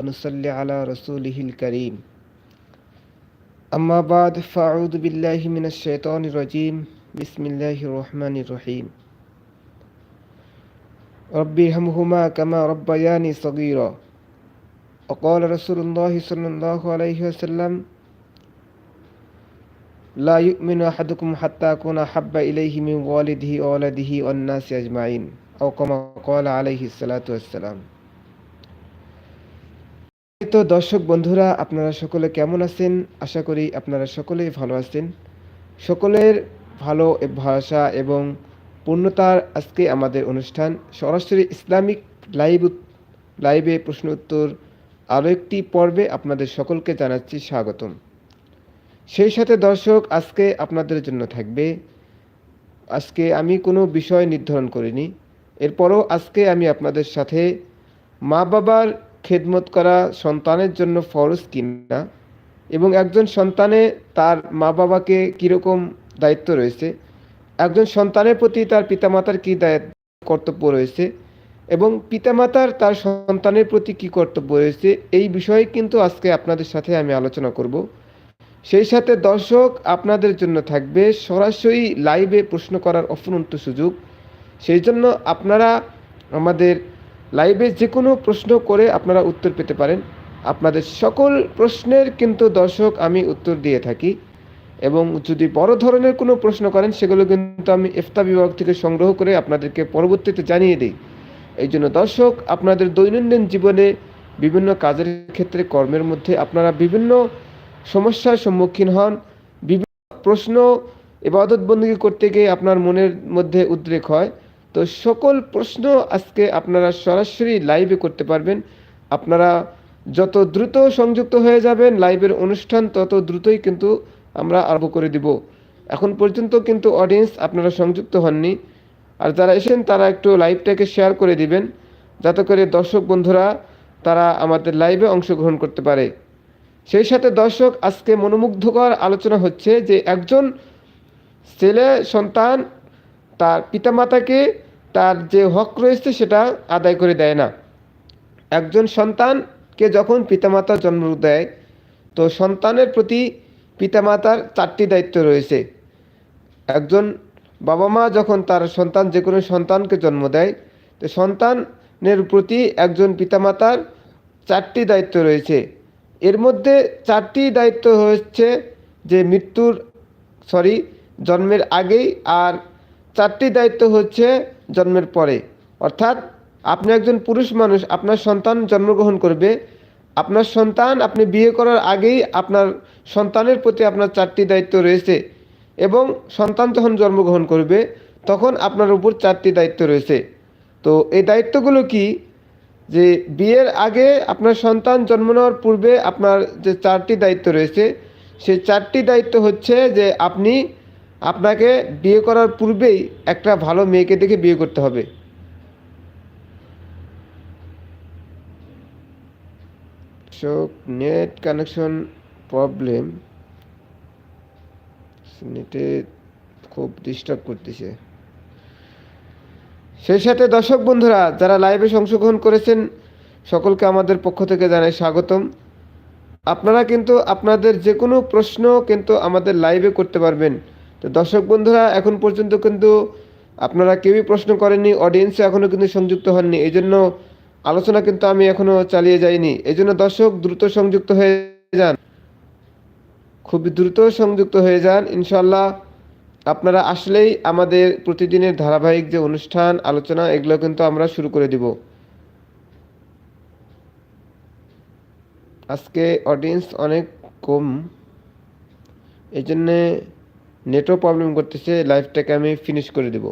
ونصلي على رسوله الكريم. أما بعد فأعوذ بالله من الشيطان الرجيم. بسم الله الرحمن الرحيم. ربي ارحمهما كما ربياني صغيرا. وقال رسول الله صلى الله عليه وسلم لا يؤمن أحدكم حتى أكون أحب إليه من والده وولده والناس أجمعين. أو كما قال عليه الصلاة والسلام. তো দর্শক বন্ধুরা, আপনারা সকলে কেমন আছেন? আশা করি আপনারা সকলেই ভালো আছেন। সকলের ভালো ভাষা এবং পূর্ণতার আজকে আমাদের অনুষ্ঠান। সরাসরি ইসলামিক লাইভ লাইভে প্রশ্ন উত্তর আরও একটি পর্বে আপনাদের সকলকে জানাচ্ছি স্বাগতম। সেই সাথে দর্শক, আজকে আপনাদের জন্য থাকবে। আজকে আমি কোনো বিষয় নির্ধারণ করিনি। এরপরও আজকে আমি আপনাদের সাথে মা বাবার খেদমত করা সন্তানের জন্য ফরজ কিনা? এবং একজন সন্তানে তার মা বাবাকে কীরকম দায়িত্ব রয়েছে? একজন সন্তানের প্রতি তার পিতামাতার কী দায়িত্ব, কর্তব্য রয়েছে? এবং পিতামাতার তার সন্তানের প্রতি কী কর্তব্য রয়েছে? এই বিষয়ে কিন্তু আজকে আপনাদের সাথে আমি আলোচনা করব। সেই সাথে দর্শক আপনাদের জন্য থাকবে সরাসরি লাইভে প্রশ্ন করার অফুরন্ত সুযোগ। সেই জন্য আপনারা আমাদের লাইভে যে কোনো প্রশ্ন করে আপনারা উত্তর পেতে পারেন। আপনাদের সকল প্রশ্নের কিন্তু দর্শক আমি উত্তর দিয়ে থাকি এবং যদি বড় ধরনের কোনো প্রশ্ন করেন, সেগুলো কিন্তু আমি ইফতা বিভাগ থেকে সংগ্রহ করে আপনাদেরকে পরবর্তীতে জানিয়ে দিই। এই জন্য দর্শক, আপনাদের দৈনন্দিন জীবনে বিভিন্ন কাজের ক্ষেত্রে কর্মের মধ্যে আপনারা বিভিন্ন সমস্যার সম্মুখীন হন। বিভিন্ন প্রশ্ন, এবাদত বন্দী করতে গিয়ে আপনার মনের মধ্যে উদ্রেক হয়। তো সকল প্রশ্ন আজকে আপনারা সরাসরি লাইভে করতে পারবেন। আপনারা যত দ্রুত সংযুক্ত হয়ে যাবেন লাইভের অনুষ্ঠান, তত দ্রুতই কিন্তু আমরা আরম্ভ করে দিব। এখন পর্যন্ত কিন্তু অডিয়েন্স আপনারা সংযুক্ত হননি। আর যারা এসেন তারা একটু লাইভটাকে শেয়ার করে দিবেন। যাতে করে দর্শক বন্ধুরা, তারা আমাদের লাইভে অংশগ্রহণ করতে পারে। সেই সাথে দর্শক, আজকে মনোমুগ্ধকর আলোচনা হচ্ছে যে একজন ছেলে সন্তান, তার পিতামাতাকে তার যে হক রয়েছে সেটা আদায় করে দেয় না। একজন সন্তানকে যখন পিতামাতা জন্ম দেয়, তো সন্তানের প্রতি পিতামাতার চারটি দায়িত্ব রয়েছে। একজন বাবা মা যখন তার সন্তান, যে কোনো সন্তানকে জন্ম দেয়, তো সন্তানের প্রতি একজন পিতামাতার চারটি দায়িত্ব রয়েছে। এর মধ্যে চারটি দায়িত্ব হচ্ছে যে মৃত্যুর, সরি, জন্মের আগেই আর চারটি দায়িত্ব হচ্ছে জন্মের পরে। অর্থাৎ আপনি একজন পুরুষ মানুষ, আপনার সন্তান জন্মগ্রহণ করবে। আপনার সন্তান আপনি বিয়ে করার আগেই আপনার সন্তানের প্রতি আপনার চারটি দায়িত্ব রয়েছে এবং সন্তান যখন জন্মগ্রহণ করবে, তখন আপনার উপর চারটি দায়িত্ব রয়েছে। তো এই দায়িত্বগুলো কি? যে বিয়ের আগে আপনার সন্তান জন্ম নেওয়ার পূর্বে আপনার যে চারটি দায়িত্ব রয়েছে, সেই চারটি দায়িত্ব হচ্ছে যে আপনি আপনাকে বিয়ে করার পূর্বেই একটা ভালো মেয়েকে দেখে বিয়ে করতে হবে। নেট কানেকশন প্রবলেম নেটে খুব ডিস্টার্ব করতেছে। সেই সাথে দর্শক বন্ধুরা, যারা লাইভে অংশগ্রহণ করেছেন, সকলকে আমাদের পক্ষ থেকে জানাই স্বাগতম। আপনারা কিন্তু আপনাদের যে কোনো প্রশ্ন কিন্তু আমাদের লাইভে করতে পারবেন। তো দর্শক বন্ধুরা, এখন পর্যন্ত কিন্তু আপনারা কেউই প্রশ্ন করেননি অডিয়েন্সে এখনও কিন্তু সংযুক্ত হননি, এই জন্য আলোচনা কিন্তু আমি এখনও চালিয়ে যাইনি। এই জন্য দর্শক, দ্রুত সংযুক্ত হয়ে যান। খুব দ্রুত সংযুক্ত হয়ে যান ইনশাল্লাহ আপনারা আসলেই আমাদের প্রতিদিনের ধারাবাহিক যে অনুষ্ঠান, আলোচনা, এগুলো কিন্তু আমরা শুরু করে দিব। আজকে অডিয়েন্স অনেক কম, এই জন্যে নেটও প্রবলেম করতেছে লাইভটাকে আমি ফিনিশ করে দেবো।